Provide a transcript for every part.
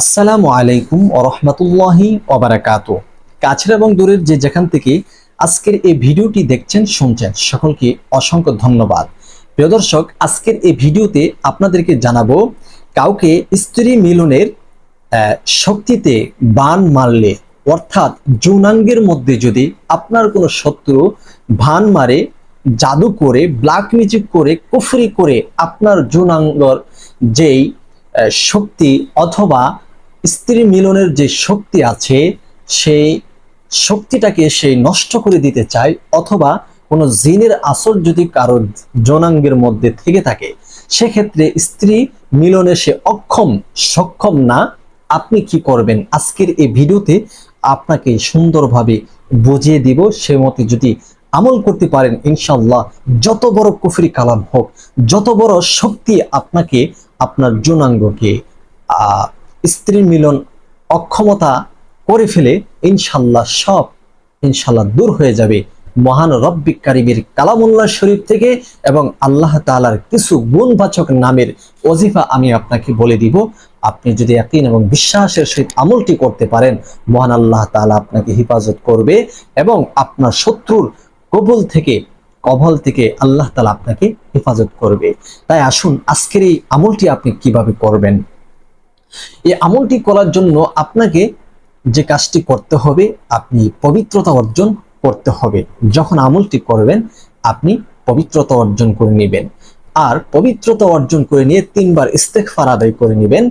আসসালামু আলাইকুম ওরহমতুল্লাহি ওবারাকাত কাছের এবং দূরের যে যেখান থেকে আজকের এই ভিডিওটি দেখছেন, শুনছেন, সকলকে অসংখ্য ধন্যবাদ। প্রিয় দর্শক, আজকের এই ভিডিওতে আপনাদেরকে জানাব, কাউকে স্ত্রী মিলনের শক্তিতে বান মারলে, অর্থাৎ যৌনাঙ্গের মধ্যে যদি আপনার কোনো শত্রু ভান মারে, জাদু করে ব্ল্যাক মিউজিক করে, কুফরি করে আপনার যৌনাঙ্গর যেই শক্তি অথবা স্ত্রী মিলনের যে শক্তি আছে, সেই শক্তিটাকে সে নষ্ট করে দিতে চায় অথবা কোনো জিনের আসর যদি কারও জনাঙ্গের মধ্যে থেকে থাকে, সেক্ষেত্রে স্ত্রী মিলনে সে অক্ষম, সক্ষম না। আপনি কি করবেন? আজকের এই ভিডিওতে আপনাকে সুন্দরভাবে বুঝিয়ে দিব। সে মতে যদি আমল করতে পারেন ইনশাল্লাহ যত বড় কুফরি কালাম হোক, যত বড় শক্তি আপনাকে, আপনার যৌনাঙ্গকে স্ত্রী মিলন অক্ষমতা করে ফেলে ইনশাল্লাহ সব, ইনশাল্লাহ দূর হয়ে যাবে। মহান রব্বিক কারিমের কালামুল্লাহ শরীফ থেকে এবং আল্লাহ তাআলার কিছু গুণবাচক নামের অজিফা আমি আপনাকে বলে দিব। আপনি যদি একদিন এবং বিশ্বাসের সহিত আমলটি করতে পারেন, মহান আল্লাহ তাআলা আপনাকে হেফাজত করবে এবং আপনার শত্রুর কবল থেকে কবল থেকে আল্লাহ তালা আপনাকে হেফাজত করবে। তাই আসুন, আজকের এই আমলটি আপনি কীভাবে করবেন? এই আমলটি করার জন্য আপনাকে যে কাজটি করতে হবে, আপনি পবিত্রতা অর্জন করতে হবে। যখন আমলটি করবেন, আপনি পবিত্রতা অর্জন করে নেবেন। আর পবিত্রতা অর্জন করে নিয়ে তিনবার ইস্তেগফার আদায় করে নেবেন।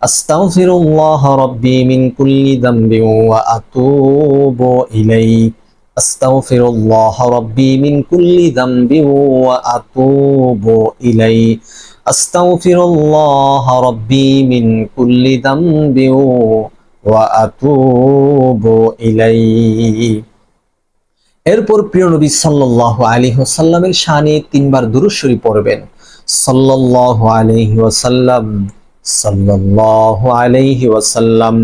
আস্তাগফিরুল্লাহ রাব্বি মিন কুল্লি যামবি ওয়া আতুবু ইলাইহি আস্তাগফিরুল্লাহ রাব্বি মিন কুল্লি যামবি ওয়া আতুবু ইলাইহি আস্তাগফিরুল্লাহ রাব্বি মিন কুল্লি যামবি ওয়া আতুবু ইলাইহি এরপর প্রিয় নবী সাল্লাল্লাহু আলাইহি ওয়াসাল্লামের শানে তিনবার দুরূদ শরীফ পড়বেন। সাল্লাল্লাহু আলাইহি ওয়াসাল্লাম, সাল্লাল্লাহু আলাইহি ওয়াসাল্লাম,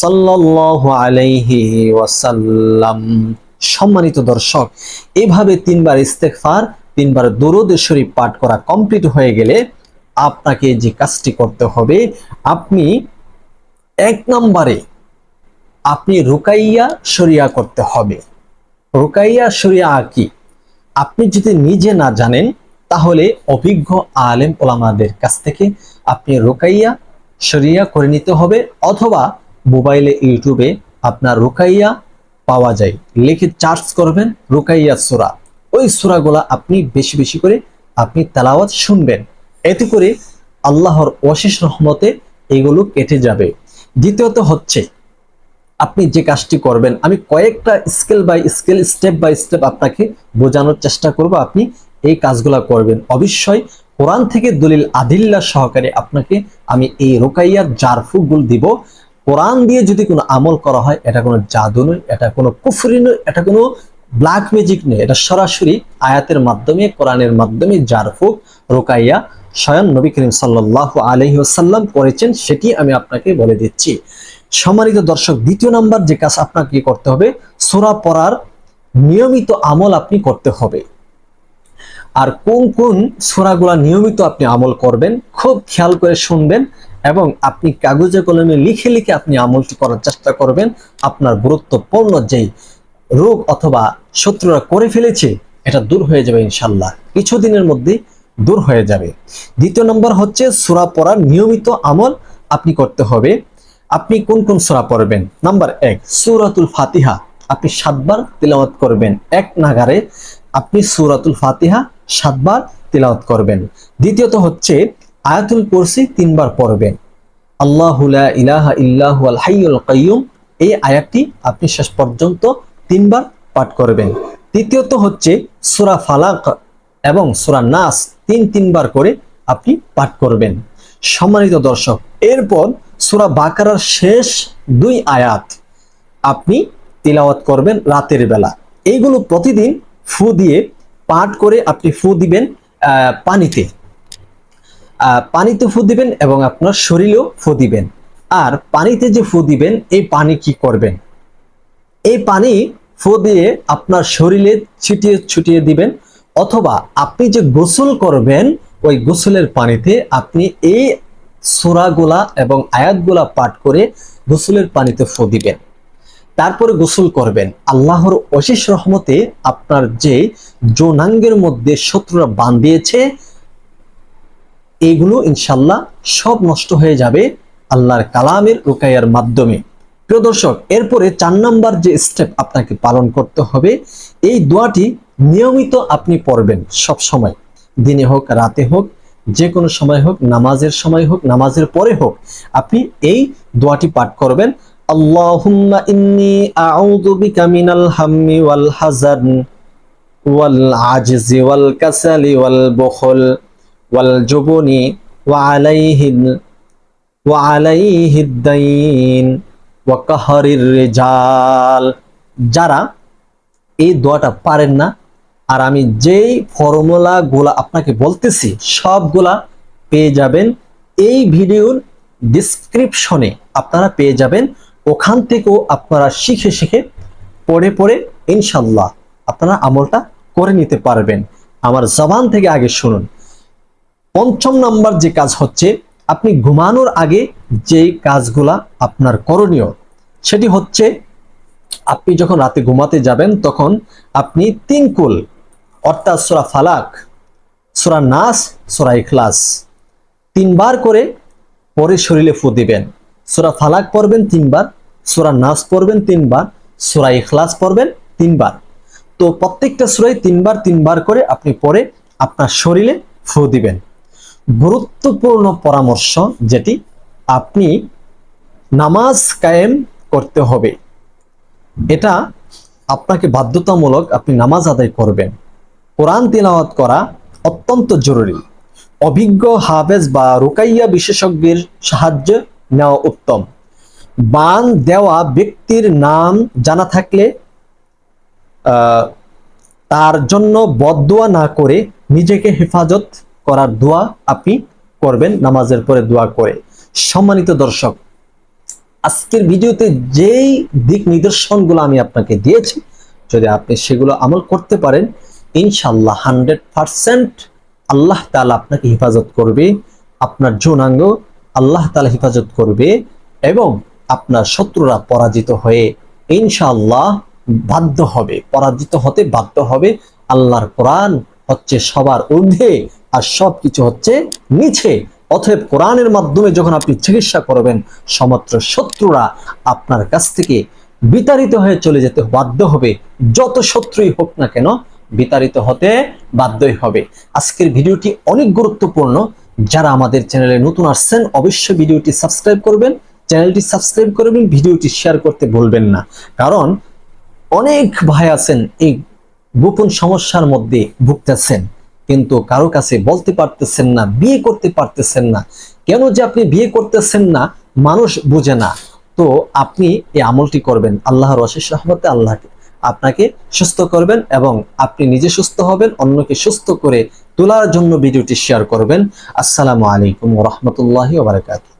সাল্লাল্লাহু আলাইহি ওয়াসাল্লাম। সম্মানিত দর্শক, এভাবে তিনবার ইস্তেগফার, তিনবার দরুদ শরীফ পাঠ করা কমপ্লিট হয়ে গেলে আপনাকে যে কাজটি করতে হবে, আপনি এক নম্বরে আপনি রুকাইয়া শরিয়া করতে হবে। রুকাইয়া শরিয়া কি? আপনি যদি নিজে না জানেন, তাহলে অভিজ্ঞ আলেম ওলামাদের কাছ থেকে আপনি রুকাইয়া শরিয়া করে নিতে হবে, অথবা মোবাইলে, ইউটিউবে আপনার রুকাইয়া পাওয়া যায়। লিখে চার্জ করবেন রুকাইয়া সুরা। ওই সুরাগুলা আপনি বেশি বেশি করে আপনি তেলাওয়াত শুনবেন। এতে করে আল্লাহর অশেষ রহমতে এগুলো কেটে যাবে। দ্বিতীয়ত হচ্ছে, আপনি যে কাজটি করবেন, আমি কয়েকটা scale by scale step by step আপনাকে বোঝানোর চেষ্টা করব আপনি এই কাজগুলা করবেন। অবশ্যই কোরআন থেকে দলিল আদিল্লা সহকারে আপনাকে আমি এই রোকাইয়ার জারফুগুল দিব। কোরআন দিয়ে যদি কোনো আমল করা হয়, এটা কোনো জাদু নয়, এটা কোনো কুফরি নয়, এটা কোনো ব্ল্যাক ম্যাজিক নয়। এটা সরাসরি আয়াতের মাধ্যমে, কোরআনের মাধ্যমে জারফুক রোকাইয়া স্বয়ং নবী করিম সাল্লাহ আলহি আসাল্লাম করেছেন সেটি আমি আপনাকে বলে দিচ্ছি। সম্মানিত দর্শক, দ্বিতীয় নাম্বার যে কাজ আপনাকে করতে হবে, সোরা পড়ার নিয়মিত আমল আপনি করতে হবে। আর কোন কোন সোরাগুলা নিয়মিত আপনি আমল করবেন, খুব খেয়াল করে শুনবেন এবং আপনি কাগজে কলমে লিখে লিখে আপনি আমলটি করার চেষ্টা করবেন। আপনার গুরুত্বপূর্ণ যেই রোগ অথবা শত্রুরা করে ফেলেছে, এটা দূর হয়ে যাবে ইনশাল্লাহ কিছুদিনের মধ্যে দূর হয়ে যাবে। দ্বিতীয় নম্বর হচ্ছে সুরা পড়ার নিয়মিত আমল আপনি করতে হবে। আপনি কোন কোন সুরা পড়বেন? নাম্বার এক, সুরাতুল ফাতিহা। আপনি সাতবার তিলাওয়াত করবেন। এক নাগারে আপনি সুরাতুল ফাতিহা সাতবার তিলাওয়াত করবেন। দ্বিতীয়ত হচ্ছে আয়াতুল কুরসি তিনবার পড়বেন। আল্লাহু লা ইলাহা ইল্লাহু আল হাইয়ুল কাইয়ুম, এই আয়াতটি আপনি শেষ পর্যন্ত তিনবার পাঠ করবেন। তৃতীয়ত হচ্ছে সূরা ফালাক এবং সূরা নাস তিন তিনবার করে আপনি পাঠ করবেন। সম্মানিত দর্শক, এরপর সূরা বাকারার শেষ দুই আয়াত আপনি তিলাওয়াত করবেন রাতের বেলা। এইগুলো প্রতিদিন ফু দিয়ে পাঠ করে আপনি ফু দিবেন পানিতে। পানিতে ফু দিবেন এবং আপনার শরীরেও ফু দিবেন। আর পানিতে যে ফু দিবেন, এই পানি কি করবেন? এই পানি ফু দিয়ে আপনার শরীরে ছিটিয়ে ছুটিয়ে দিবেন, অথবা আপনি যে গোসল করবেন, ওই গোসলের পানিতে আপনি এই সুরাগুলা এবং আয়াতগুলা পাঠ করে গোসলের পানিতে ফু দিবেন। তারপরে গোসল করবেন। আল্লাহর অশেষ রহমতে আপনার যে যৌনাঙ্গের মধ্যে শত্রুরা বান্ধিয়েছে এগুলো ইনশাল্লাহ সব নষ্ট হয়ে যাবে আল্লাহর কালামের রুকাইয়ার মাধ্যমে। প্রিয় দর্শক, এরপরে চার নম্বর যে স্টেপ আপনাকে পালন করতে হবে, এই দোয়াটি নিয়মিত আপনি পড়বেন সব সময়। দিনে হোক, রাতে হোক যে কোনো সময় হোক, নামাজের সময় হোক, নামাজের পরে হোক, আপনি এই দোয়াটি পাঠ করবেন, আল্লাহুম্মা ইন্নি আউযু বিকা মিনাল হাম্মি ওয়াল হাজান ওয়াল আজজি ওয়াল কাসালি ওয়াল ওয়াল জুবনি ওয়া আলাইহিল, ওয়া আলাইহিদ দাইন, ওয়া কাহরির রিজাল। যারা এই দোয়াটা পারেন না, আর আমি যেই ফর্মুলা গুলা আপনাকে বলতেছি, সবগুলা পেয়ে যাবেন। এই ভিডিওর ডিসক্রিপশনে আপনারা পেয়ে যাবেন। ওখান থেকেও আপনারা শিখে শিখে পড়ে পড়ে ইনশাল্লাহ আপনারা আমলটা করে নিতে পারবেন। আমার জবান থেকে আগে শুনুন। পঞ্চম নাম্বার যে কাজ হচ্ছে, আপনি ঘুমানোর আগে যেই কাজগুলা আপনার করণীয়, সেটি হচ্ছে আপনি যখন রাতে ঘুমাতে যাবেন, তখন আপনি তিন কুল, অর্থাৎ সোরা ফালাক, সোরা নাস, সুরা ইখলাস, তিনবার করে পরে শরীরে ফু দিবেন। সোরা ফালাক পড়বেন তিনবার, সোরা নাস পড়বেন তিনবার, সুরা ইখলাস পড়বেন তিনবার। তো প্রত্যেকটা সুরাই তিনবার তিনবার করে আপনি পরে আপনার শরীরে ফু দিবেন। গুরুত্বপূর্ণ পরামর্শ যেটি আপনি নামাজ কায়েম করতে হবে। এটা আপনাকে বাধ্যতামূলক আপনি নামাজ আদায় করবেন। কোরআন তিলাওয়াত করা অত্যন্ত জরুরি। অভিজ্ঞ হাফেজ বা রুকাইয়া বিশেষজ্ঞের সাহায্য নেওয়া উত্তম। বান দেওয়া ব্যক্তির নাম জানা থাকলে তার জন্য বদদোয়া না করে নিজেকে হেফাজত করার দোয়া আপনি করবেন, নামাজের পরে দোয়া করে। সম্মানিত দর্শক, আজকের ভিডিওতে যেই দিক নিদর্শনগুলো আমি আপনাকে দিয়েছি, যদি আপনি সেগুলো আমল করতে পারেন ইনশাল্লাহ হান্ড্রেড পারসেন্ট আল্লাহ তালা আপনাকে হেফাজত করবে, আপনার যৌনাঙ্গ আল্লাহ তালা হেফাজত করবে এবং আপনার শত্রুরা পরাজিত হয়ে ইনশাআল্লাহ বাধ্য হবে, পরাজিত হতে বাধ্য হবে আল্লাহর কোরআন হচ্ছে সবার ঊর্ধ্বে আর সব কিছু হচ্ছে নিচে। অতএব কোরআনের মাধ্যমে যখন আপনি চিকিৎসা করবেন, সমস্ত শত্রুরা আপনার কাছ থেকে বিতাড়িত হয়ে চলে যেতে বাধ্য হবে। যত শত্রুই হোক না কেন বিতাড়িত হতে বাধ্যই হবে। আজকের ভিডিওটি অনেক গুরুত্বপূর্ণ। যারা আমাদের চ্যানেলে নতুন আসছেন, অবশ্যই ভিডিওটি সাবস্ক্রাইব করবেন। চ্যানেলটি সাবস্ক্রাইব করবেন ভিডিওটি শেয়ার করতে ভুলবেন না। কারণ অনেক ভাই আছেন এই গোপন সমস্যার মধ্যে ভুগতেছেন, কিন্তু কারও কাছে বলতে পারতেছেন না, বিয়ে করতে পারতেছেন না। কেন যে আপনি বিয়ে করতেছেন না, মানুষ বুঝে না। তো আপনি এই আমলটি করবেন, আল্লাহর অশেষ রহমতে আল্লাহকে আপনাকে সুস্থ করবেন এবং আপনি নিজে সুস্থ হবেন, অন্যকে সুস্থ করে তোলার জন্য ভিডিওটি শেয়ার করবেন। আসসালামু আলাইকুম রহমতুল্লাহি ওবরাকাতুহ